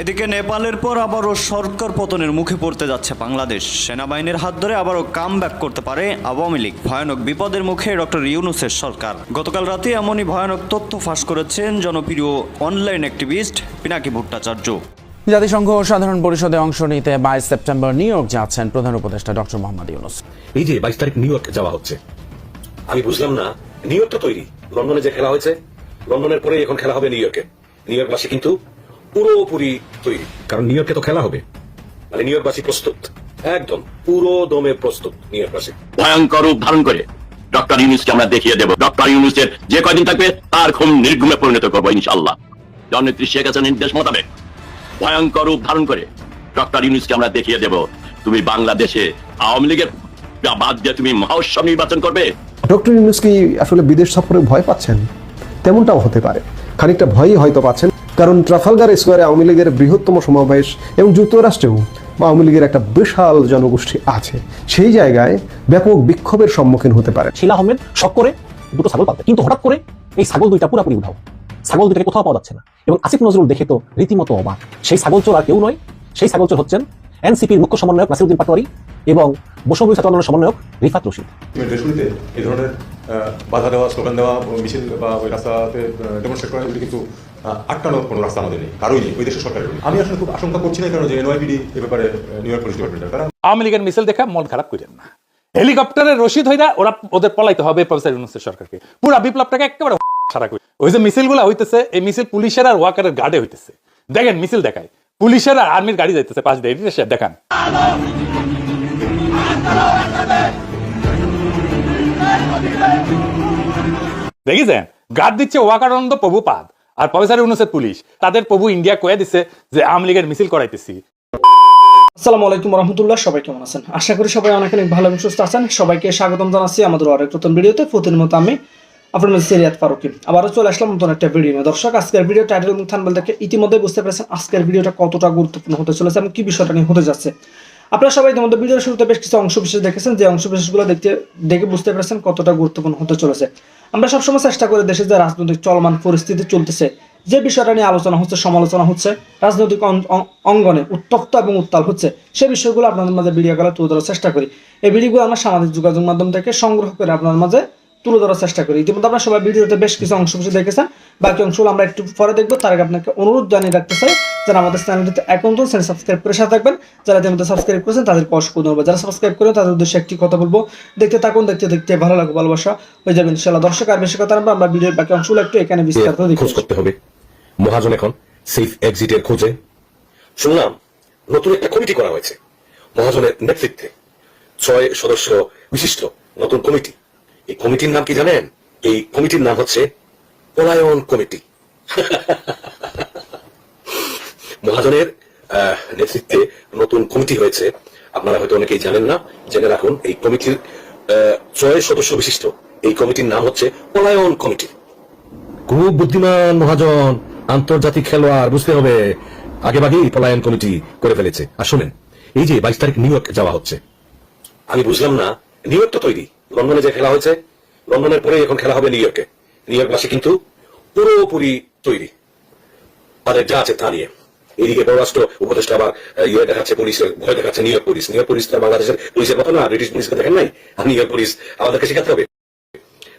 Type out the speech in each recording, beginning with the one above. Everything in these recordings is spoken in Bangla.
এদিকে নেপালের পর আবারও সরকার পতনের মুখে পড়তে যাচ্ছে বাংলাদেশ। সেনাবাহিনীর হাত ধরে আবারও কাম করতে পারে আওয়ামী লীগ। ভয়ানক বিপদের মুখে ডক্টর ইউনুসের সরকার। গতকাল রাতে এমনই ভয়ানক তথ্য ফাঁস করেছেন জনপ্রিয় অনলাইন অ্যাক্টিভিস্ট পিনাকি ভট্টাচার্য। জাতিসংঘ সাধারণ পরিষদে অংশ নিতে বাইশ সেপ্টেম্বর নিউ ইয়র্ক যাচ্ছেন প্রধান উপদেষ্টা ডক্টর মোহাম্মদ ইউনুস। এই যে বাইশ তারিখ নিউ ইয়র্ক যাওয়া হচ্ছে আমি বুঝলাম না নিউ ইয়র্ক তো তৈরি। লন্ডনে যে খেলা হয়েছে লন্ডনের পরে এখন খেলা হবে নিউ ইয়র্কে। নিউ ইয়র্কবাসী কিন্তু পুরোপুরি তৈরি। কারণ নিউ ইয়র্কে তো খেলা হবে। মানে নিউ ইয়র্কবাসী প্রস্তুত। একদম পুরো দমে প্রস্তুত নিউ ইয়র্কবাসী। ভয়ঙ্কর রূপ ধারণ করে ডক্টর ইউনুসকে আমরা দেখিয়ে দেব। ডক্টর ইউনুসের যে কয়দিন থাকবে তার খুব নির্ঘুমে পরিণত করব ইনশাল্লাহ জননেত্রী শেখ হাসিনার নির্দেশ মোতাবেক। ভয়ঙ্কর রূপ ধারণ করে ডক্টর ইউনুসকে আমরা দেখিয়ে দেব। তুমি বাংলাদেশে আওয়ামী লীগের বাদ দিয়ে তুমি মহোৎসব নির্বাচন করবে। ডক্টর ইউনুস কি আসলে বিদেশ সফরে ভয় পাচ্ছেন? তেমনটাও হতে পারে। খানিকটা ভয়ই হয়তো পাচ্ছেন। কারণ ট্রাফালগার স্কোয়ারে আওয়ামী লীগের বৃহত্তম সমাবেশ এবং যুক্তরাষ্ট্রেও আওয়ামী লীগের একটা বিশাল জনগোষ্ঠী আছে। সেই জায়গায় ব্যাপক বিক্ষোভের সম্মুখীন হতে পারে। শিলা আহমেদ শখ করে দুটো ছাগল পাবে কিন্তু হঠাৎ করে এই ছাগল দুইটা পুরাপুরি উঠাও ছাগল দুইটাকে কোথাও পাওয়া যাচ্ছে না। এবং আসিফ নজরুল দেখে তো রীতিমতো অবাক। সেই ছাগল চোর আর কেউ নয়। সেই ছাগল চোর হচ্ছেন এনসিপির মুখ্য সমন্বয়ক নাসিরুদ্দিন পাটোয়ারি এবং বৈষম্য ছাত্র আন্দোলনের সমন্বয়ক রিফাত রশিদ। শুরুতে এই ধরনের বাধা দেওয়া স্লোগান দেওয়া মিছিল বা ওই রাস্তাতে ডেমনস্ট্রেট করা এগুলি কিন্তু আহ, আটকানোর কোনো রাস্তা আমাদের নেই কারোই নেই ওই দেশের সরকারের। আমি আসলে খুব আশঙ্কা করছি না কারণ যে এনওয়াইপিডি এ ব্যাপারে নিউ ইয়র্ক পুলিশ ডিপার্টমেন্টের তারা আওয়ামী লীগের মিছিল দেখে মন খারাপ করেন না। হেলিকপ্টারের রশিদ হইরা ওরা ওদের পলাইতে হবে প্রফেসর ইউনুসের সরকারকে। পুরা বিপ্লবটাকে একেবারে সারা করে। ওই যে মিছিলগুলো হইতেছে এই মিছিল পুলিশের আর ওয়াকারের গার্ডে হইতেছে। দেখেন মিছিল দেখায়। পুলিশের আর আর্মির গাড়ি যাইতেছে পাঁচ দিয়ে। সে দেখান। দেখেছেন? গার্ড দিচ্ছে ওয়াকারন্দ প্রভুপাদ। আর প্রফেসর ইউনুসের পুলিশ। তাদের প্রভু ইন্ডিয়া কয়ে দিছে যে আওয়ামী লীগের মিছিল করাইতেছি। আসসালামু আলাইকুম রহমতুল্লাহ সবাই কেমন আছেন? আশা করি সবাই অনেক অনেক ভালো এবং সুস্থ আছেন। সবাইকে স্বাগতম জানাচ্ছি আমাদের আরেক নতুন ভিডিওতে। প্রতিদিন মতো আমি আপনার মধ্যে সিরিয়াত ফারুকি। আবারও চলে আসলাম নতুন একটা ভিডিও নিয়ে। দর্শক, আজকের ভিডিও টাইটেল এবং থানবেল দেখে ইতিমধ্যে বুঝতে পেরেছেন আজকের ভিডিওটা কতটা গুরুত্বপূর্ণ হতে চলেছে এবং কি বিষয়টা নিয়ে হতে যাচ্ছে। আপনারা সবাই ইতিমধ্যে ভিডিওর শুরুতে বেশ কিছু অংশ বিশেষ দেখেছেন। যে অংশ বিশেষগুলো দেখতে, দেখে বুঝতে পেরেছেন কতটা গুরুত্বপূর্ণ হতে চলেছে। আমরা সবসময় চেষ্টা করি দেশের যে রাজনৈতিক চলমান পরিস্থিতি চলতেছে। যে বিষয়টা নিয়ে আলোচনা হচ্ছে, সমালোচনা হচ্ছে, রাজনৈতিক অঙ্গনে উত্তপ্ত এবং উত্তাল হচ্ছে সেই বিষয়গুলো আপনাদের মাঝে ভিডিও গেলে তুলে ধরার চেষ্টা করি। এই ভিডিওগুলো আমরা সামাজিক যোগাযোগ মাধ্যম থেকে সংগ্রহ করে আপনার মাঝে তুলে ধরার চেষ্টা করি। ইতিমধ্যে আপনারা সবাই ভিডিওতে বেশ কিছু অংশ কিছু দেখেছেন। বাকি অংশগুলো আমরা একটু পরে দেখব। তার আগে আপনাকে অনুরোধ জানিয়ে রাখতে চাই যারা আমাদের চ্যানেলটিতে এখন তো চ্যানেল সাবস্ক্রাইব করে সাথে থাকবেন। যারা ইতিমধ্যে সাবস্ক্রাইব করেছেন তাদের অসংখ্য ধন্যবাদ। যারা সাবস্ক্রাইব করেন তাদের উদ্দেশ্যে একটি কথা বলব। দেখতে থাকুন দেখতে দেখতে ভালো লাগবে ভালোবাসা হয়ে যাবে ইনশাল্লাহ দর্শক আর বেশি কথা আমরা ভিডিওর বাকি অংশগুলো একটু এখানে বিস্তারিত খোঁজ করতে হবে। মহাজন এখন সেফ এক্সিটের খোঁজে। শুনলাম নতুন একটা কমিটি করা হয়েছে। মহাজনের নেতৃত্বে ছয় সদস্য বিশিষ্ট নতুন কমিটি এই কমিটির নাম কি জানেন? এই কমিটির নাম হচ্ছে পলায়ন কমিটি। মহাজনের নেতৃত্বে নতুন কমিটি হয়েছে। আপনারা হয়তো অনেকেই জানেন না। জেনে রাখুন এই কমিটির ছয় সদস্য বিশিষ্ট। এই কমিটির নাম হচ্ছে পলায়ন কমিটি। খুব বুদ্ধিমান মহাজন আন্তর্জাতিক খেলোয়াড় বুঝতে হবে। আগে ভাগেই পলায়ন কমিটি করে ফেলেছে। আর শোনেন এই যে বাইশ তারিখ নিউ ইয়র্ক যাওয়া হচ্ছে। আমি বুঝলাম না নিউ ইয়র্ক তো তৈরি। লন্ডনে যে খেলা হয়েছে, লন্ডনের পরে এখন খেলা হবে নিউ ইয়র্কে নিউ ইয়র্কবাসী কিন্তু পুরোপুরি তৈরি। তাদের যা আছে তা নিয়ে। এদিকে পররাষ্ট্র উপদেষ্টা আবার ইয়ে দেখাচ্ছে পুলিশের ভয় দেখাচ্ছে New York police. New York police বাংলাদেশের পুলিশের মতো না, ব্রিটিশ পুলিশকে দেখেন নাই? আর নিউ ইয়র্ক পুলিশ আমাদেরকে শেখাতে হবে।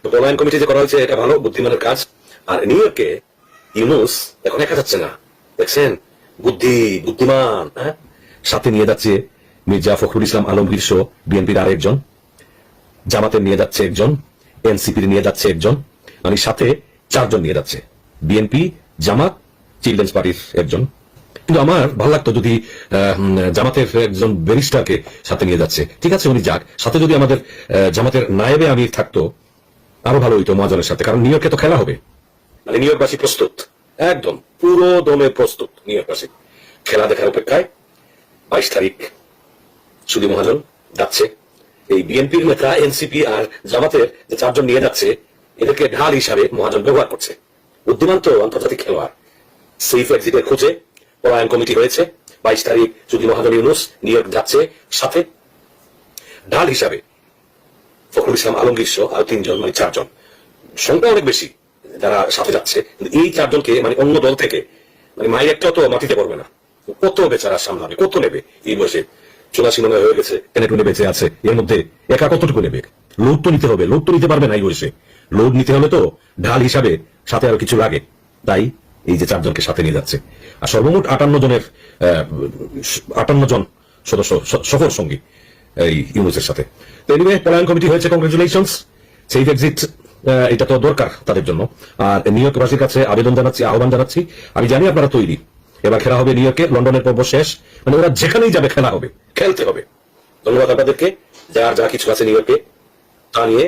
তো পলায়ন কমিটি যে করা হয়েছে, এটা ভালো, বুদ্ধিমানের কাজ। আর নিউ ইয়র্কে ইউনুস এখন দেখা যাচ্ছে না। দেখছেন? বুদ্ধি, বুদ্ধিমান হ্যাঁ? সাথে নিয়ে যাচ্ছে মির্জা ফখরুল ইসলাম আলমগীর সহ বিএনপির আরেকজন। জামাতের নিয়ে যাচ্ছে একজন, এনসিপির নিয়ে যাচ্ছে একজন মানে সাথে চারজন নিয়ে যাচ্ছে। বিএনপি, জামাত, চিলড্রেন্স পার্টির একজন। কিন্তু আমার ভালো লাগতো যদি জামাতের একজন ব্যারিস্টারকে সাথে নিয়ে যাচ্ছে। ঠিক আছে, উনি যাক। সাথে যদি আমাদের জামাতের নায়েবে আমির থাকতো, আরও ভালো হইতো মহাজনের সাথে, কারণ নিউ তো খেলা হবে। মানে নিউ ইয়র্কবাসী প্রস্তুত। একদম, পুরো দমে প্রস্তুত নিউ ইয়র্কবাসী। খেলা দেখার অপেক্ষায় বাইশ তারিখ, সুদী মহাজন যাচ্ছে। এই বিএনপির নেতা, এনসিপি আর জামাতের যে চারজন নিয়ে যাচ্ছে, এদেরকে ঢাল হিসাবে মহাজন ব্যবহার করছে। বুদ্ধিমান তো আন্তর্জাতিক খেলোয়াড়। সেফ এক্সিটের খোঁজে পলায়ন কমিটি হয়েছে। বাইশ তারিখ যদি মহাজন ইউনুস নিউ ইয়র্ক যাচ্ছে সাথে। ঢাল হিসাবে ফখরুল ইসলাম আলমগীর সহ আরও তিনজন মানে চারজন। সংখ্যা অনেক বেশি যারা সাথে যাচ্ছে। এই চারজনকে মানে অন্য দল থেকে মানে মায়ের তো মাটিতে পড়বে না। কত বেচারা সামলাবে, কত নেবে এই বয়সে? চুরাশি মনে হয়ে গেছে টেনে টুনে বেঁচে আছে। এর মধ্যে একা কতটুকু নেবে? লোড তো নিতে হবে, লোড তো নিতে পারবে না এই লোড নিতে হলে তো ঢাল হিসাবে সাথে আরও কিছু লাগে। তাই এই যে চারজনকে সাথে নিয়ে যাচ্ছে। আর সর্বমোট আটান্ন জনের আটান্ন জন সদস্য, সফর সঙ্গী এই ইউনুসের সাথে। তো এনিওয়ে পলায়ন কমিটি হয়েছে কংগ্রেচুলেশনস সেফ এক্সিট এটা তো দরকার তাদের জন্য। আর নিউ ইয়র্কবাসীর কাছে আবেদন জানাচ্ছি, আহ্বান জানাচ্ছি। আমি জানি আপনারা তৈরি। এবার খেলা হবে নিউ ইয়র্কে লন্ডনের পর্ব শেষ। মানে ওরা যেখানেই যাবে, খেলা হবে, খেলতে হবে। ধন্যবাদ আপনাদেরকে। যার যা কিছু আছে নিউ ইয়র্কে তা নিয়ে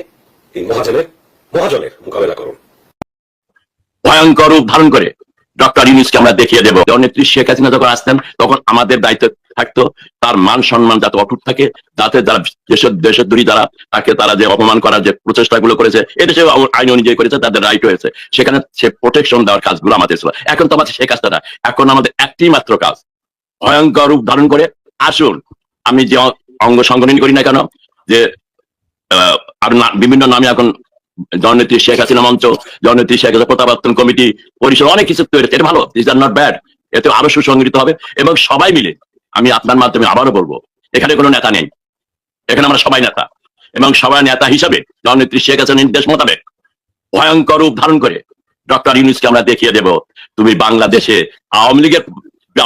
এই মহাজনের মহাজনের মোকাবেলা করুন। ভয়ঙ্কর রূপ ধারণ করে ডক্টর ইউনুসকে আমরা দেখিয়ে দেবো। নেত্রী শেখ হাসিনা যখন আসতেন, তখন আমাদের দায়িত্ব থাকতো, তার মান সম্মান যাতে অটুট থাকে, যাতে যারা দেশের দেশের দূরী যারা, তাকে তারা যে অপমান করার যে প্রচেষ্টাগুলো করেছে এদেশে আইন অনুযায়ী করেছে, তাদের রাইট হয়েছে। সেখানে সে প্রোটেকশন দেওয়ার কাজগুলো আমাদের ছিল। এখন তো আমাদের সেই কাজটা না এখন আমাদের একটি মাত্র কাজ। ভয়ঙ্কর রূপ ধারণ করে, আসুন, আমি যে অঙ্গ সংগঠন করি না কেন, যে আর বিভিন্ন নামে এখন জননেত্রী শেখ হাসিনা মঞ্চ, জননেত্রী শেখ হাসিনা প্রত্যাবর্তন কমিটি পরিষদ অনেক কিছু তৈরি এটা ভালো দিস আর নট ব্যাড এতে আরও সুসংগঠিত হবে এবং সবাই মিলে, আমি আপনার মাধ্যমে আবারও বলব, এখানে কোনো নেতা নেই। এখানে আমরা সবাই নেতা। এবং সবাই নেতা হিসাবে জননেত্রী শেখ হাসিনার নির্দেশ মোতাবেক ভয়ঙ্কর রূপ ধারণ করে ডক্টর ইউনুসকে আমরা দেখিয়ে দেব, তুমি বাংলাদেশে আওয়ামী লীগের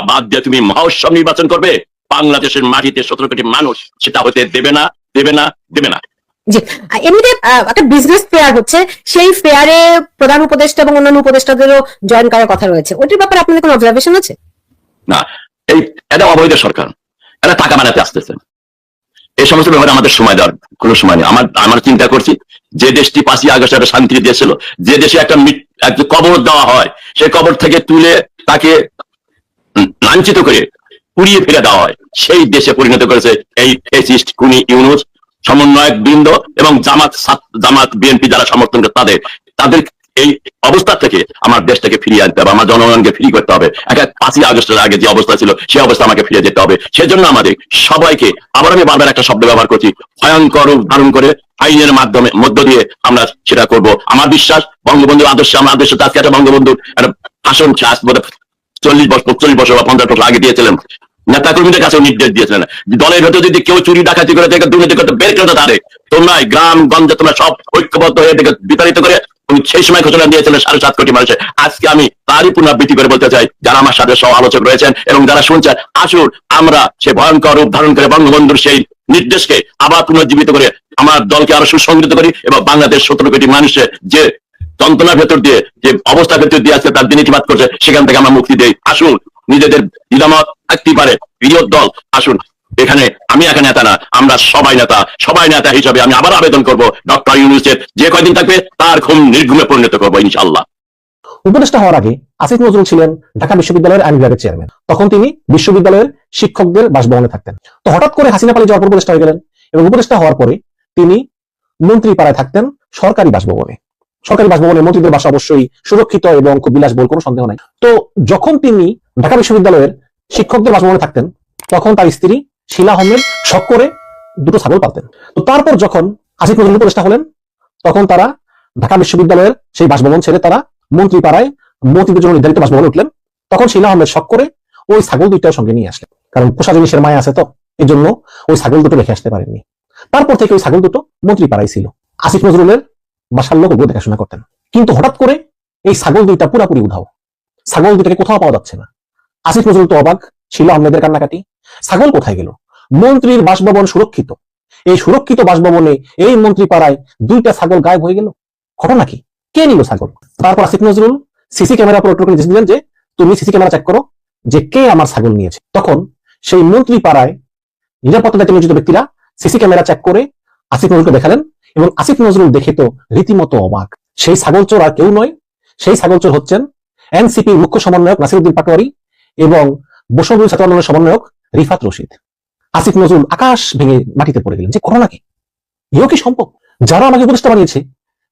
বাদ দিয়ে তুমি মহোৎসব নির্বাচন করবে, বাংলাদেশের মাটিতে সতেরো কোটি মানুষ সেটা হতে দেবে না দেবে না দেবে না। এমনিতে একটা বিজনেস ফেয়ার হচ্ছে, সেই ফেয়ারে প্রধান উপদেষ্টা এবং অন্যান্য উপদেষ্টাদেরও জয়েন করার কথা রয়েছে। ওটির ব্যাপারে আপনাদের কোনো অবজারভেশন আছে? না। এই, এটা অবৈধ সরকার। টাকা বানাতে আসতেছে। এই সমস্ত ব্যাপারে আমাদের সময় দেওয়ার কোনো সময় নেই। আমার আমার চিন্তা করছি, যে দেশটি পাঁচই আগস্ট একটা শান্তির দেশ যে দেশে একটা একটা কবর দেওয়া হয়, সেই কবর থেকে তুলে তাকে লাঞ্ছিত করে পুড়িয়ে ফেলে দেওয়া হয়। সেই দেশে পরিণত করেছে এই ফেসিস্ট কুনি ইউনুস। সমন্বয়ক বৃন্দ এবং জামাত জামাত বিএনপি যারা সমর্থন করে তাদের তাদের এই অবস্থা থেকে আমার দেশটাকে ফিরিয়ে আনতে হবে, আমার জনগণকে ফ্রি করতে হবে। এক এক পাঁচই আগস্টের আগে যে অবস্থা ছিল সেই অবস্থা আমাকে ফিরে যেতে হবে। সেজন্য আমাদের সবাইকে, আবার আমি বারবার একটা শব্দ ব্যবহার করছি, ভয়ঙ্কর ধারণ করে আইনের মাধ্যমে মধ্য দিয়ে আমরা সেটা করব। আমার বিশ্বাস, বঙ্গবন্ধুর আদর্শে, আমার আদর্শ আজকে একটা বঙ্গবন্ধুর একটা ভাষণ চল্লিশ বছর চল্লিশ বছর বা পঞ্চাশ বছর আগে দিয়েছিলেন। নেতা কর্মীদের কাছে নির্দেশ দিয়েছিলেন দলের ভেতর যদি কেউ চুরি, ডাকাতি করে দুর্নীতি করতে বের পারে তোমরা গ্রাম, গঞ্জে তোমরা সব ঐক্যবদ্ধ হয়ে বিতাড়িত করে সেই সময় ঘোষণা দিয়েছিলেন সাড়ে সাত কোটি মানুষের। আজকে আমি তারই পুনরাবৃত্তি করে বলতে চাই, যারা আমার সাথে সহ আলোচক রয়েছেন এবং যারা শুনছেন, আসুন আমরা সে ভয়ঙ্কর রূপ ধারণ করে বঙ্গবন্ধুর সেই নির্দেশকে আবার পুনর্জীবিত করে আমার দলকে আরও সুসংগঠিত করি এবং বাংলাদেশ সতেরো কোটি মানুষের যে যন্ত্রণার ভেতর দিয়ে, যে অবস্থার ভেতর দিয়ে আজকে তার দিনীতিবাদ করছে, সেখান থেকে আমরা মুক্তি দেই। আসুন, নিজেদের দ্বিধামত থাকতেই পারে বিরোধ দল। আসুন, এখানে আমি একা নেতা না, আমরা সবাই নেতা। সবাই নেতা হিসাবে আমি আবার আবেদন করব, ডক্টর ইউনুসের যে কয়দিন থাকবে, তার ঘুম নির্ঘুমে পরিণত করব ইনশাল্লাহ উপদেষ্টা হওয়ার আগে আসিফ নজরুল ছিলেন ঢাকা বিশ্ববিদ্যালয়ের আইন বিভাগের চেয়ারম্যান। তখন তিনি বিশ্ববিদ্যালয়ের শিক্ষকদের বাসভবনে থাকতেন। তো হঠাৎ করে হাসিনা পালিয়ে যাওয়ার উপদেষ্টা হয়ে গেলেন এবং উপদেষ্টা হওয়ার পরে তিনি মন্ত্রী পাড়ায় থাকতেন সরকারি বাসভবনে। সরকারি বাসভবনে মন্ত্রীদের বাসা অবশ্যই সুরক্ষিত এবং খুব বিলাসবহুল, কোনো সন্দেহ নাই। তো যখন তিনি ঢাকা বিশ্ববিদ্যালয়ের শিক্ষকদের বাসভবনে থাকতেন, তখন তার স্ত্রী শিলা আহমেদ শখ করে দুটো ছাগল পালতেন। তো তারপর যখন আসিফ নজরুল উপদেষ্টা হলেন, তখন তারা ঢাকা বিশ্ববিদ্যালয়ের সেই বাসভবন ছেড়ে তারা মন্ত্রী পাড়ায় মন্ত্রীদের জন্য নির্ধারিত বাসভবনে উঠলেন। তখন শিলা আহমেদ শখ করে ওই ছাগল দুইটাও সঙ্গে নিয়ে আসলেন। কারণ পোষা জিনিসের মায়া আছে তো এই জন্য ওই ছাগল দুটো রেখে আসতে পারেননি। তারপর থেকে ওই ছাগল দুটো মন্ত্রী পাড়ায় ছিল। আসিফ নজরুলের বাসার লোক ওগুলো দেখাশোনা করতেন। কিন্তু হঠাৎ করে এই ছাগল দুইটা পুরাপুরি উধাও। ছাগল দুইটাকে কোথাও পাওয়া যাচ্ছে না। আসিফ নজরুল তো অবাক শিলা আহমেদের কান্নাকাটি। ছাগল কোথায় গেল? মন্ত্রীর বাসভবন সুরক্ষিত। এই সুরক্ষিত বাসভবনে এই মন্ত্রী পাড়ায় দুইটা ছাগল গায়েব হয়ে গেল। ঘটনা কি? কে নিল ছাগল? তারপর আসিফ নজরুল সিসি ক্যামেরা অপারেটরকে নির্দেশ দিলেন যে, তুমি সিসি ক্যামেরা চেক করো যে কে আমার ছাগল নিয়েছে। তখন সেই মন্ত্রী পাড়ায় নিরাপত্তা দায়িত্বে নিয়োজিত ব্যক্তিরা সিসি ক্যামেরা চেক করে আসিফ নজরুলকে দেখালেন এবং আসিফ নজরুল দেখে তো রীতিমতো অবাক। সেই ছাগল চোর আর কেউ নয়, সেই ছাগল চোর হচ্ছেন এনসিপির মুখ্য সমন্বয়ক নাসিরুদ্দিন পাটোয়ারি এবং বসবুল ছাত্র আন্দোলনের সমন্বয়ক রিফাত রশিদ। আসিফ নজরুল আকাশ ভেঙে মাটিতে পড়ে গেলেন। যে করোনা কি? কি সম্ভব? যারা আমাকে উপদেষ্টা বানিয়েছে,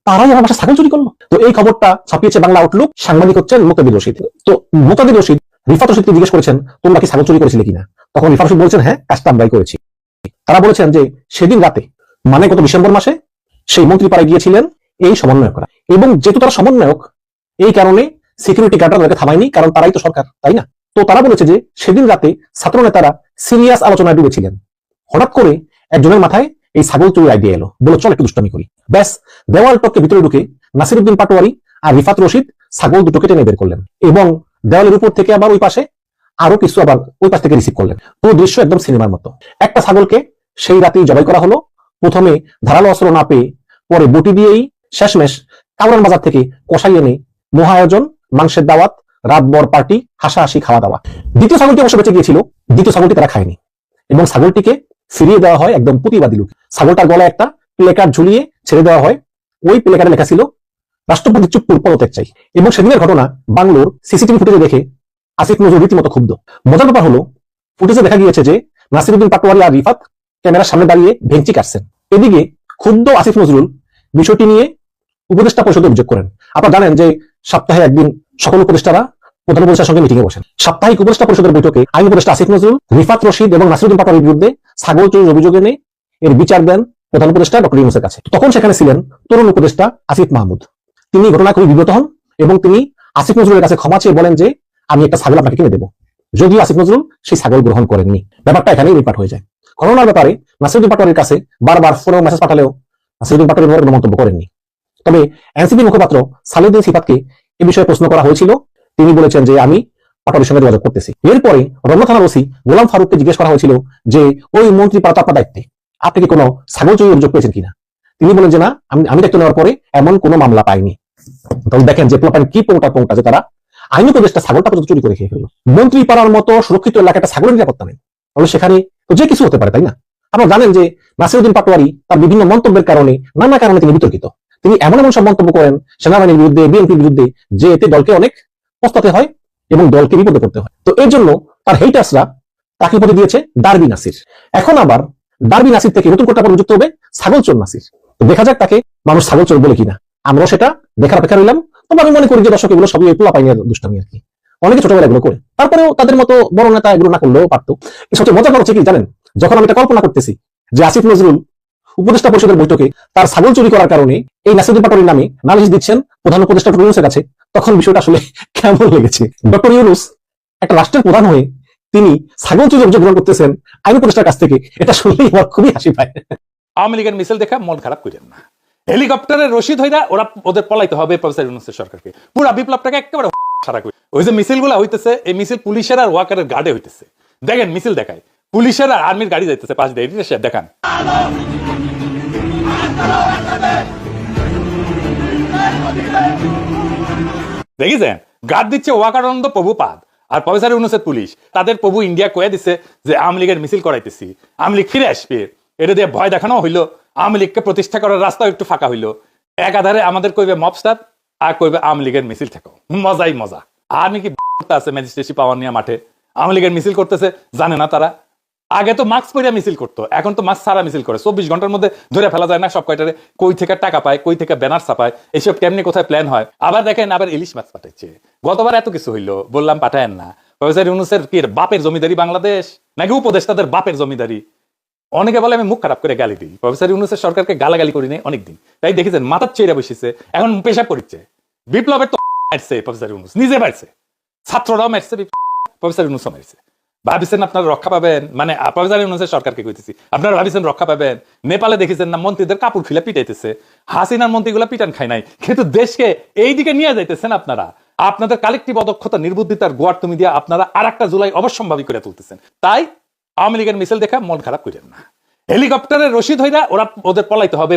তারাই আমার বাসা ছাগল চুরি করল। তো এই খবরটা ছাপিয়েছে বাংলা আউটলুক। সাংবাদিক হচ্ছেন মুক্তাদির রশিদ। তো মুক্তাদির রশিদ, রিফাত রশিদকে জিজ্ঞেস করেছেন, তোমরা কি ছাগল চুরি করেছিলে কিনা? তখন রিফাত রশিদ বলছেন হ্যাঁ কাজটা আমরাই করেছি। তারা বলেছেন যে সেদিন রাতে মানে গত ডিসেম্বর মাসে সেই মন্ত্রী পাড়ায় গিয়েছিলেন এই সমন্বয়করা এবং যেহেতু তারা সমন্বয়ক, এই কারণে সিকিউরিটি গার্ডরা থামায়নি, কারণ তারাই তো সরকার, তাই না? তো তারা বলেছে যে সেদিন রাতে ছাত্র নেতারা সিরিয়াস আলোচনায় ডুবেছিলেন। হঠাৎ করে একজনের মাথায় এই ছাগল চুরি আইডিয়া এলো, বলো, চল একটু দুষ্টমি করি। ব্যাস, দেওয়াল টপকে ভিতরে ঢুকে নাসিরুদ্দিন পাটোয়ারি আর রিফাত রশিদ ছাগল দুটোকে টেনে বের করলেন এবং দেওয়ালের উপর থেকে আবার ওই পাশে আরও কিছু আবার ওই পাশ থেকে রিসিভ করলেন। পুরো দৃশ্য একদম সিনেমার মতো। একটা ছাগলকে সেই রাতেই জবাই করা হলো প্রথমে ধারালো অস্ত্র না পেয়ে পরে বটি দিয়েই শেষমেশ কামরান বাজার থেকে কষাই এনে মহায়োজন মাংসের দাওয়াত, রাত বর পার্টি, হাসাহাসি, খাওয়া দাওয়া। দ্বিতীয় ছাগলটি অবশ্য বেঁচে গিয়েছিল, দ্বিতীয় ছাগলটি তারা খায়নি এবং ছাগলটিকে ফিরিয়ে দেওয়া হয় একদম প্রতিবাদী লোক। ছাগলটার গলায় একটা প্লেকার্ড ঝুলিয়ে ছেড়ে দেওয়া হয়। ওই প্লেকার্ডে লেখা ছিল, রাষ্ট্রপতি চুপ্পুর পদত্যাগ চাই। এবং সেদিনের ঘটনা বাংলোর সিসিটিভি ফুটেজে দেখে আসিফ নজরুল রীতিমতো ক্ষুব্ধ। মজার ব্যাপার হলো, ফুটেজে দেখা গিয়েছে যে নাসিরুদ্দিন পাটোয়ারি আর রিফাত ক্যামেরার সামনে দাঁড়িয়ে ভেঞ্চি কাটছেন। এদিকে ক্ষুব্ধ আসিফ নজরুল বিষয়টি নিয়ে উপদেষ্টা পরিষদে অভিযোগ করেন। আপনারা জানেন যে সপ্তাহে একদিন সকল উপদেষ্টারা প্রধান উপদেষ্টার সঙ্গে মিটিংয়ে বসেন। সাপ্তাহিক উপদেষ্টা পরিষদের বৈঠকে আইন উপদেষ্টা আসিফ নজরুল, রিফাত রশিদ এবং নাসিরুদ্দিন পাটোয়ারির বিরুদ্ধে ছাগল চুরির অভিযোগ এনে এর বিচার দেন প্রধান উপদেষ্টা ডক্টর ইউনুসের কাছে। তখন সেখানে ছিলেন তরুণ উপদেষ্টা আসিফ মাহমুদ। তিনি ঘটনা খুবই বিব্রত হন এবং তিনি আসিফ নজরুলের কাছে ক্ষমা চেয়ে বলেন যে, আমি একটা ছাগল আপনাকে কিনে দেবো। যদিও আসিফ নজরুল সেই ছাগল গ্রহণ করেননি। ব্যাপারটা এখানেই রিপাট হয়ে যায়। ঘটনার ব্যাপারে নাসিরুদ্দিন পাটোয়ারির কাছে বারবার ফোনে মেসেজ পাঠালেও নাসিরুদ্দিন পাটোয়ারি কোনো মন্তব্য করেননি। তবে এনসিপি মুখপাত্র সালিউদ্দিন সিফাতকে এ বিষয়ে প্রশ্ন করা হয়েছিল। তিনি বলেছেন যে, আমি পাটোয়ারির সঙ্গে যোগাযোগ করতেছি। এরপরে রমনা থানার ওসি গোলাম ফারুককে জিজ্ঞেস করা হয়েছিল যে, ওই মন্ত্রী পাতা আপনার দায়িত্বে? আপনি কি কোনো ছাগল চুরির অভিযোগ পেয়েছেন কিনা? তিনি বলেন যে, না, আমি আমি দায়িত্ব নেওয়ার পরে এমন কোনো মামলা পাইনি। তখন দেখেন যে পোলাপান কি পোংটা পোংটা যে তারা আইন উপদেষ্টা ছাগলটা পর্যন্ত চুরি করে খেয়ে ফেলল। মন্ত্রী পাড়ার মতো সুরক্ষিত এলাকায় একটা ছাগলের নিরাপত্তা নেই। তাহলে সেখানে তো যে কিছু হতে পারে, তাই না? আপনারা জানেন যে নাসিরুদ্দিন পাটোয়ারি তার বিভিন্ন মন্তব্যের কারণে নানা কারণে তিনি বিতর্কিত। তিনি এমন এমন সব মন্তব্য করেন সেনাবাহিনীর বিরুদ্ধে, বিএনপির বিরুদ্ধে, যে এতে দলকে অনেক পস্তাতে হয় এবং দলকে বিপদে করতে হয়। তো এর জন্য তার হেইটার্সরা তাকে পদে দিয়েছে ডারবি নাসির। এখন আবার ডারবি নাসির থেকে নতুন কোটা যুক্ত হবে ছাগল চোর নাসির। দেখা যাক তাকে মানুষ ছাগল চোর বলে কিনা। আমরাও সেটা দেখার অপেক্ষা রইলাম। তবে আমি মনে করি যে দর্শক, এগুলো সবই পোলা পাইনি দুষ্টামি আর কি। অনেকে ছোটবেলা এগুলো করে। তারপরেও তাদের মতো বড় নেতা এগুলো না করলেও পারতো। সবচেয়ে মজার কথা হচ্ছে কি, জানেন? যখন আমি এটা কল্পনা করতেছি যে আসিফ নজরুল উপদেষ্টা পরিষদের বৈঠকে তার ছাগল চুরি করার কারণে এই নাসিরুদ্দিন পাটোয়ারির নামে নালিশ দিচ্ছেন প্রধান উপদেষ্টা ডক্টর ইউনুসের কাছে, তখন বিষয়টা আসলে কেমন লেগেছে? ডক্টর ইউনুস একটা রাষ্ট্রের প্রধান হয়ে তিনি ছাগল চুরি অভিযোগ গ্রহণ করতেছেন আইন উপদেষ্টার কাছ থেকে। এটা শুনলেই আমার খুবই হাসি পায়। আওয়ামী লীগের মিছিল দেখা মন খারাপ করেন না। হেলিকপ্টারের রশিদ হইরা ওরা ওদের পলাইতে হবে প্রফেসর ইউনুসের সরকারকে। পুরা বিপ্লবটাকে একেবারে করে। ওই যে মিছিলগুলা হইতেছে, এই মিছিল পুলিশের আর ওয়াকারের গার্ডে হইতেছে। দেখেন, মিছিল দেখায়। পুলিশের আর আর্মির গাড়ি যাইতেছে পাঁচ দিয়ে। সে দেখান। দেখেছেন? গার্ড দিচ্ছে ওয়াকারানন্দ প্রভুপাদ আর প্রফেসর ইউনুসের পুলিশ। তাদের প্রভু ইন্ডিয়া কয়ে দিছে যে, আওয়ামী লীগের মিছিল করাইতেছি। আওয়ামী লীগ ফিরে আসবে। এটা দিয়ে ভয় দেখানো হইল। আওয়ামী লীগকে প্রতিষ্ঠা করার রাস্তা একটু ফাঁকা হইল। এক আধারে আমাদের কইবে মবস্টার আর কইবে, আওয়ামী লীগের মিছিল থেকো। মজাই মজা। আর নাকি আছে ম্যাজিস্ট্রেসি পাওয়ার নিয়ে মাঠে। আওয়ামী লীগের মিছিল করতেছে, জানে না তারা। আগে তো মাস্ক পরে মিছিল করতো, এখন তো মাস্ক ছাড়া মিছিল করে। চব্বিশ ঘণ্টার মধ্যে ধরে ফেলা যায় না সব কয়টারে, কই থেকে টাকা পায়, কই থেকে ব্যানার ছাপায় এইসব কেমনি কোথায় প্ল্যান হয়? আবার দেখেন, আবার ইলিশ মাছ পাঠাচ্ছে। গতবার এত কিছু হইল, বললাম পাঠায়েন না। প্রফেসর ইউনুসের কি বাপের জমিদারি বাংলাদেশ? নাকি উপদেষ্টাদের বাপের জমিদারি? অনেকে বলে আমি মুখ খারাপ করে গালি দিই। প্রফেসর ইউনুসের সরকারকে গালাগালি করি নাই অনেকদিন। তাই দেখেছেন, মাথার চেয়ে বসেছে, এখন পেশাব করছে বিপ্লবের তো মারছে প্রফেসর ইউনুস, নিজে মারছে। ছাত্ররাও মারছে প্রফেসর ইউনুসও মারছে। ভাবিছেন আপনারা রক্ষা পাবেন? মানে প্রফেসর ইউনুসের সরকারকে কইতেছি, আপনারা ভাবিছেন রক্ষা পাবেন? নেপালে দেখেছেন না, মন্ত্রীদের কাপড় খুলে পিটাইতেছে। হাসিনার মন্ত্রীগুলো পিটান খায় নাই। কিন্তু দেশকে এই দিকে নিয়ে যাইতেছেন আপনারা। আপনাদের কালেকটিভ অদক্ষতা, নির্বুদ্ধিতার গোয়ার তুমি দিয়ে আপনারা আর একটা জুলাই অবশ্যম্ভাবী করে তুলতেছেন। তাই আওয়ামী লীগের মিছিল দেখা মন খারাপ করেন না। হেলিকপ্টারের রশিদ হইরা ওরা ওদের পলাইতে হবে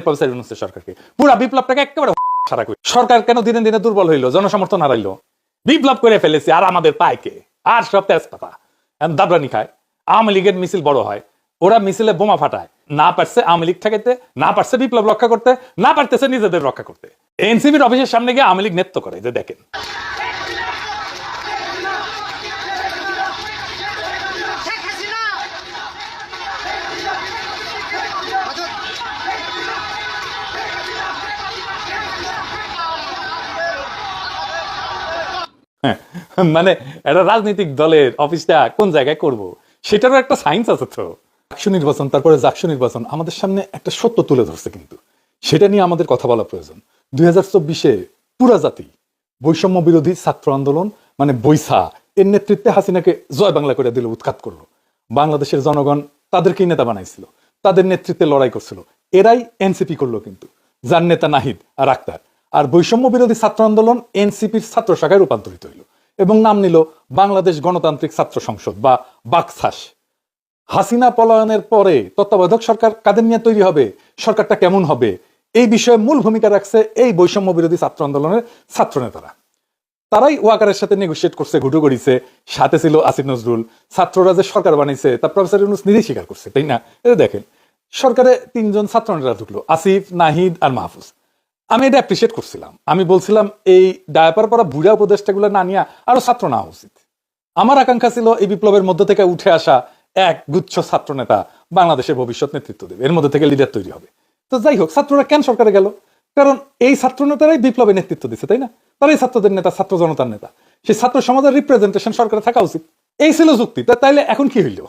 সরকারকে। পুরা বিপ্লবটাকে একেবারে সারা করে সরকার কেন দিনে দিনে দুর্বল হইল, জনসমর্থন হারাইলো? বিপ্লব করে ফেলেছে, আর আমাদের পায়কে আর সব তেজপাতা। দাবরানি খায়। আওয়ামী লীগের মিছিল বড় হয়। ওরা মিছিলে বোমা ফাটায়। না পারছে আওয়ামী লীগ ঠেকাইতে, না পারছে বিপ্লব রক্ষা করতে, না পারতেছে নিজেদের রক্ষা করতে। এনসিবির অফিসের সামনে গিয়ে আওয়ামী লীগ নেতৃত্ব করে, যে দেখেন। মানে একটা রাজনৈতিক দলের অফিসটা কোন জায়গায় করব? সেটারও একটা সায়েন্স আছে তো। জাকসু নির্বাচন, তারপরে জাকসু নির্বাচন, আমাদের সামনে একটা সত্য তুলে ধরছে কিন্তু। সেটা নিয়ে আমাদের কথা বলা প্রয়োজন। দুই হাজার চব্বিশে পুরা জাতি বৈষম্য বিরোধী ছাত্র আন্দোলন মানে বৈশা এর নেতৃত্বে হাসিনাকে জয় বাংলা করে দিল, উৎখাত করল। বাংলাদেশের জনগণ তাদেরকেই নেতা বানাইছিল, তাদের নেতৃত্বে লড়াই করছিল। এরাই এনসিপি করল কিন্তু, যার নেতা নাহিদ আর আক্তার। আর বৈষম্য বিরোধী ছাত্র আন্দোলন এনসিপির ছাত্র শাখায় রূপান্তরিত হইল এবং নাম নিল বাংলাদেশ গণতান্ত্রিক ছাত্র সংসদ বা বাকসাস হাসিনা পলায়নের পরে তত্ত্বাবধায়ক সরকার কাদের নিয়ে তৈরি হবে? সরকারটা কেমন হবে? এই বিষয়ে মূল ভূমিকা রাখছে এই বৈষম্য বিরোধী ছাত্র আন্দোলনের ছাত্র নেতারা। তারাই ওয়াকারের সাথে নেগোসিয়েট করছে, ঘুটু করিছে সাথে ছিল আসিফ নজরুল। ছাত্ররা যে সরকার বানিয়েছে তা প্রফেসর ইউনুস নিজেই স্বীকার করছে, তাই না? এটা দেখেন, সরকারে তিনজন ছাত্র নেতা ঢুকলো, আসিফ, নাহিদ আর মাহফুজ। আমি এটা অ্যাপ্রিসিয়েট করছিলাম। আমি বলছিলাম, এই ডায়াপার পরা বুড়া উপদেষ্টাগুলো না নিয়ে আরও ছাত্র নেওয়া উচিত। আমার আকাঙ্ক্ষা ছিল এই বিপ্লবের মধ্য থেকে উঠে আসা এক গুচ্ছ ছাত্র নেতা বাংলাদেশের ভবিষ্যৎ নেতৃত্ব দেবে। এর মধ্যে থেকে লিডার তৈরি হবে। তো যাই হোক, ছাত্ররা কেন সরকারে গেল? কারণ এই ছাত্র নেতারাই বিপ্লবে নেতৃত্ব দিচ্ছে, তাই না? তারাই ছাত্রদের নেতা, ছাত্র জনতার নেতা, সেই ছাত্র সমাজের রিপ্রেজেন্টেশন সরকারে থাকা উচিত। এই ছিল যুক্তি। তাইলে এখন কি হইল?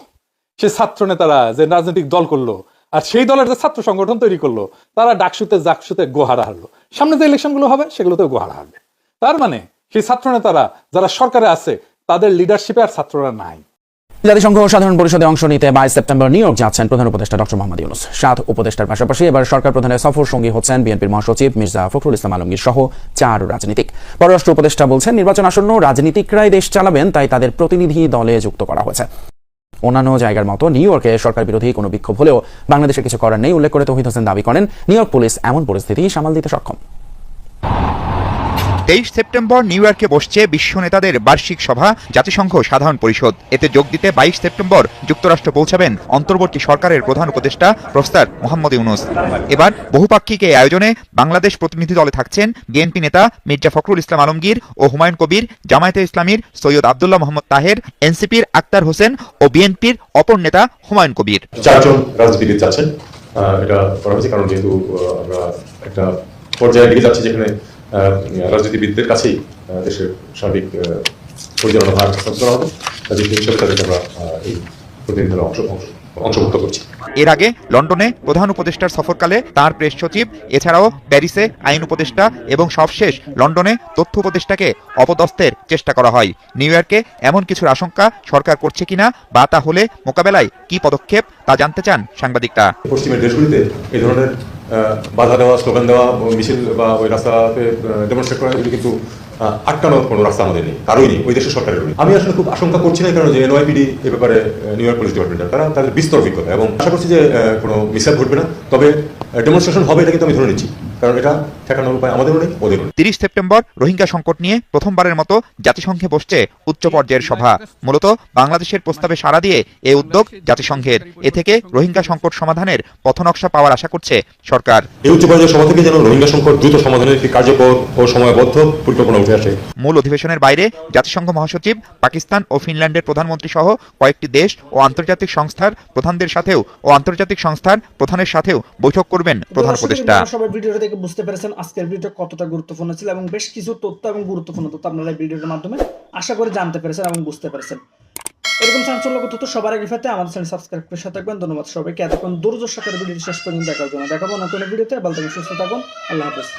সে ছাত্র নেতারা যে রাজনৈতিক দল করল আর সেই দলের যে ছাত্র সংগঠন তৈরি করল, তারা ডাকসুতে জাকসুতে গোহারা হারলো। সামনে যে ইলেকশনগুলো হবে, সেগুলোতেও গোহারা হারবে। তার মানে সেই ছাত্র নেতারা যারা সরকারে আছে, তাদের লিডারশিপে আর ছাত্ররা নাই। জাতিসংঘ সাধারণ পরিষদে অংশ নিতে বাইশ সেপ্টেম্বর নিউ ইয়র্ক যাচ্ছেন প্রধান উপদেষ্টা ডক্টর মোহাম্মদ ইউনুস। সাত উপদেষ্টার পাশাপাশি এবার সরকার প্রধানের সফর সঙ্গী হচ্ছেন বিএনপির মহাসচিব মির্জা ফখরুল ইসলাম আলমগীর সহ চার রাজনীতিক। পররাষ্ট্র উপদেষ্টা বলছেন, নির্বাচন আসন্ন রাজনীতিকরাই দেশ চালাবেন, তাই তাদের প্রতিনিধি দলে যুক্ত করা হয়েছে। অন্যান্য জায়গার মতো নিউ ইয়র্কে সরকার বিরোধী কোনো বিক্ষোভ হলেও বাংলাদেশে কিছু করার নেই, উল্লেখ করে তৌহিদ হোসেন দাবি করেন, নিউ ইয়র্ক পুলিশ এমন পরিস্থিতি সামাল দিতে সক্ষম। তেইশ সেপ্টেম্বর নিউ ইয়র্কে বসছে বিশ্ব নেতাদের বার্ষিক সভা, জাতিসংঘ সাধারণ পরিষদ। এতে যোগ দিতে বাইশ সেপ্টেম্বর যুক্তরাষ্ট্র পৌঁছাবেন অন্তর্বর্তী সরকারের প্রধান উপদেষ্টা প্রফেসর মোহাম্মদ ইউনুস। এবার বহুপাক্ষিক এই আয়োজনে বাংলাদেশ প্রতিনিধি দলে থাকছেন বিএনপি নেতা মির্জা ফখরুল ইসলাম আলমগীর ও হুমায়ুন কবির, জামায়াতে ইসলামীর সৈয়দ আবদুল্লাহ মোহাম্মদ তাহের, এনসিপির আক্তার হোসেন ও বিএনপির অপর নেতা হুমায়ুন কবির। চারজন রাজনীতিবিদ যাচ্ছেন। এটা করা হয়েছে, কারণ যেহেতু আমরা একটা পর্যায়ে দিকে যাচ্ছি যেখানে রাজনীতিবিদদের কাছেই দেশের সার্বিক পরিচালনা ভার হস্তান্তর করা হবে। সেই হিসেবে তাদেরকে আমরা এই প্রতিনিধি অংশ অংশ- করছি। এর আগে লন্ডনে প্রধান উপদেষ্টার সফরকালে তার প্রেস সচিব এছাড়াও প্যারিসে আইন উপদেষ্টা এবং সবশেষ লন্ডনে তথ্য উপদেষ্টাকে অপদস্থের চেষ্টা করা হয়। নিউ ইয়র্কে এমন কিছুর আশঙ্কা সরকার করছে কিনা বা তা হলে মোকাবেলায় কি পদক্ষেপ তা জানতে চান সাংবাদিকরা। পশ্চিমের দেশগুলিতে এই ধরনের বাধা দেওয়া স্লোগান দেওয়া, মিছিল বা ওই রাস্তাতে ডেমনস্ট্রেট করা, এগুলি কিন্তু আটকানোর কোনো রাস্তা আমাদের নেই, কারোই নেই, ওই দেশের সরকারের আমি আসলে খুব আশঙ্কা করছি না, কারণ যে এনওয়াইপিডি এ ব্যাপারে নিউ ইয়র্ক পুলিশ ডিপার্টমেন্টের তারা তাদের বিস্তর অভিজ্ঞতা, এবং আশা করছি যে কোনো মিসআপ ঘটবে না, তবে ডেমনস্ট্রেশন হবে, এটা কিন্তু আমি ধরে নিচ্ছি। কারণ এটা ঠেকানোর উপায় আমাদেরও নেই ওদেরও নেই। তিরিশ সেপ্টেম্বর রোহিঙ্গা সংকট নিয়ে প্রথমবারের মতো জাতিসংঘে বসছে উচ্চ পর্যায়ের সভা। মূলত বাংলাদেশের প্রস্তাবে সাড়া দিয়ে এই উদ্যোগ জাতিসংঘের। এ থেকে রোহিঙ্গা সংকট সমাধানের পথনকশা পাওয়ার আশা করছে সরকার। এই উচ্চ পর্যায়ের সভা থেকে যেন রোহিঙ্গা সংকট দ্রুত সমাধানের একটি কার্যকর ও সময়বদ্ধ পরিকল্পনা উঠে আসে। মূল অধিবেশনের বাইরে জাতিসংঘ মহাসচিব পাকিস্তান ও ফিনল্যান্ডের প্রধানমন্ত্রী সহ কয়েকটি দেশ ও আন্তর্জাতিক সংস্থার প্রধানদের সাথেও ও আন্তর্জাতিক সংস্থার প্রধানের সাথেও বৈঠক করবেন প্রধান উপদেষ্টা। দেখে বুঝতে পেরেছেন আজকের ভিডিওটা কতটা গুরুত্বপূর্ণ ছিল এবং বেশ কিছু তথ্য এবং গুরুত্বপূর্ণ তথ্য আপনারা এই ভিডিওটার মাধ্যমে আশা করে জানতে পেরেছেন এবং বুঝতে পেরেছেন। এরকম চাঞ্চল্যকর তথ্য সবার আগে পেতে আমাদের চ্যানেল সাবস্ক্রাইব করে সাথে থাকবেন। ধন্যবাদ সবাইকে। এতক্ষণ দুর্যোগ সাথে ভিডিওটি শেষ পর্যন্ত দেখার জন্য দেখাবো। না কোনো ভিডিওতে। ভালো সুস্থ থাকুন। আল্লাহ হাফেজ।